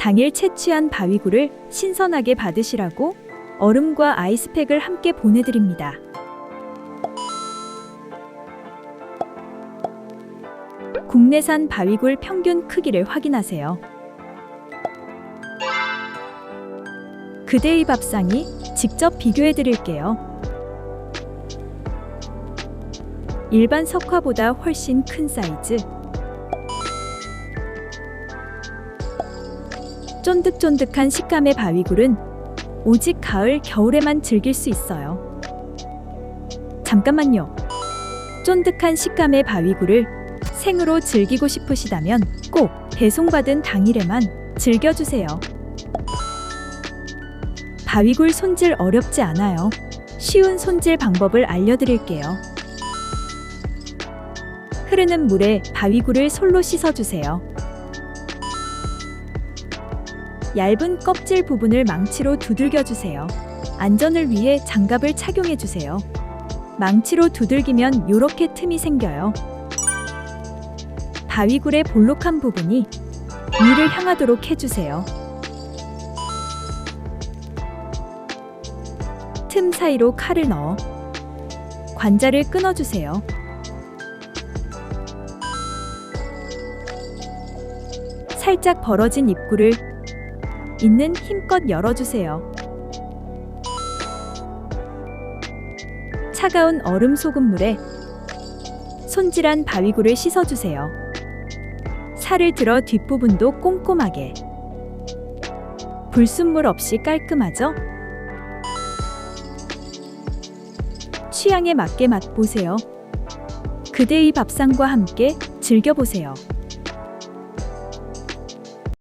당일 채취한 바위굴을 신선하게 받으시라고 얼음과 아이스팩을 함께 보내드립니다. 국내산 바위굴 평균 크기를 확인하세요. 그대의 밥상이 직접 비교해 드릴게요. 일반 석화보다 훨씬 큰 사이즈. 쫀득쫀득한 식감의 바위굴은 오직 가을, 겨울에만 즐길 수 있어요. 잠깐만요. 쫀득한 식감의 바위굴을 생으로 즐기고 싶으시다면 꼭 배송받은 당일에만 즐겨주세요. 바위굴 손질 어렵지 않아요. 쉬운 손질 방법을 알려드릴게요. 흐르는 물에 바위굴을 솔로 씻어주세요. 얇은 껍질 부분을 망치로 두들겨 주세요. 안전을 위해 장갑을 착용해 주세요. 망치로 두들기면 이렇게 틈이 생겨요. 바위굴의 볼록한 부분이 위를 향하도록 해주세요. 틈 사이로 칼을 넣어 관자를 끊어주세요. 살짝 벌어진 입구를 있는 힘껏 열어주세요. 차가운 얼음 소금물에 손질한 바위굴을 씻어주세요. 살을 들어 뒷부분도 꼼꼼하게. 불순물 없이 깔끔하죠? 취향에 맞게 맛보세요. 그대의 밥상과 함께 즐겨보세요.